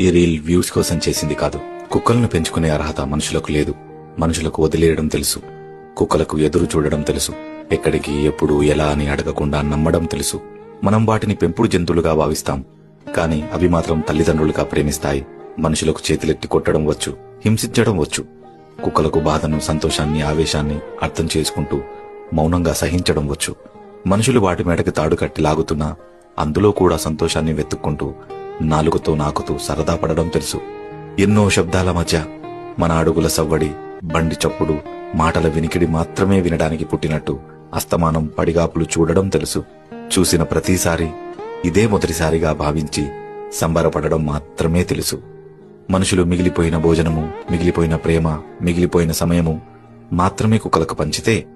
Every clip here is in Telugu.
ఈ రీల్ వ్యూస్ కోసం చేసింది కాదు. కుక్కలను పెంచుకునే అర్హత మనుషులకు లేదు. మనుషులకు వదిలేయడం తెలుసు. కుక్కలకు ఎదురు చూడడం తెలుసు. ఎక్కడికి ఎప్పుడు ఎలా అని అడగకుండా నమ్మడం తెలుసు. మనం వాటిని పెంపుడు జంతువులుగా భావిస్తాం. కానీ అవి మాత్రం తల్లిదండ్రులుగా ప్రేమిస్తాయి. మనుషులకు చేతులెత్తి కొట్టడం వచ్చు హింసించడం వచ్చు. కుక్కలకు బాధను సంతోషాన్ని ఆవేశాన్ని అర్థం చేసుకుంటూ మౌనంగా సహించడం వచ్చు. మనుషులు వాటి మెడకి తాడు కట్టి లాగుతున్నా అందులో కూడా సంతోషాన్ని వెతుక్కుంటూ నాలుగుతో నాకుతూ సరదా పడడం తెలుసు. ఎన్నో శబ్దాల మధ్య మన అడుగుల సవ్వడి బండి చప్పుడు మాటల వినికిడి మాత్రమే వినడానికి పుట్టినట్టు అస్తమానం పడిగాపులు చూడడం తెలుసు. చూసిన ప్రతిసారి ఇదే మొదటిసారిగా భావించి సంబరపడడం మాత్రమే తెలుసు. మనుషులు మిగిలిపోయిన భోజనము మిగిలిపోయిన ప్రేమ మిగిలిపోయిన సమయము మాత్రమే కుక్కలకు పంచితే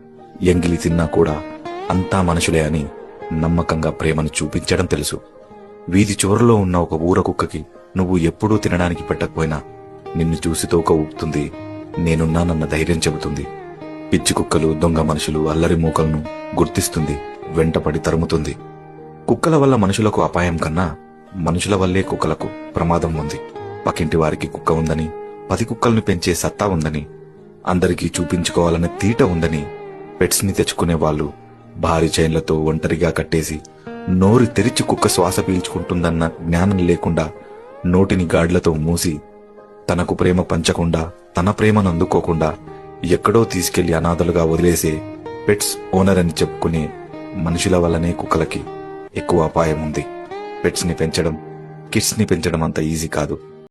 ఎంగిలి తిన్నా కూడా అంతా మనుషులే అని నమ్మకంగా ప్రేమను చూపించడం తెలుసు. వీధి చివరలో ఉన్న ఒక ఊర కుక్కకి నువ్వు ఎప్పుడూ తినడానికి పెట్టకపోయినా నిన్ను చూసి తోక ఊపుతుంది. నేనున్నానన్న ధైర్యం చెబుతుంది. పిచ్చి కుక్కలు దొంగ మనుషులు అల్లరి మూకలను గుర్తిస్తుంది. వెంటపడి తరుముతుంది. కుక్కల వల్ల మనుషులకు అపాయం కన్నా మనుషుల వల్లే కుక్కలకు ప్రమాదం ఉంది. పక్కింటి వారికి కుక్క ఉందని పది కుక్కల్ని పెంచే సత్తా ఉందని అందరికీ చూపించుకోవాలనే తీట ఉందని పెట్స్ని తెచ్చుకునే వాళ్ళు భారీ చైన్లతో ఒంటరిగా కట్టేసి నోరు తెరిచి కుక్క శ్వాస పీల్చుకుంటుందన్న జ్ఞానం లేకుండా నోటిని గాడ్లతో మూసి తనకు ప్రేమ పంచకుండా తన ప్రేమను అందుకోకుండా ఎక్కడో తీసుకెళ్ళి అనాథలుగా వదిలేసే పెట్స్ ఓనర్ అని చెప్పుకునే మనుషుల వల్లనే కుక్కలకి ఎక్కువ అపాయం ఉంది. పెట్స్ని పెంచడం కిడ్స్ని పెంచడం అంత ఈజీ కాదు.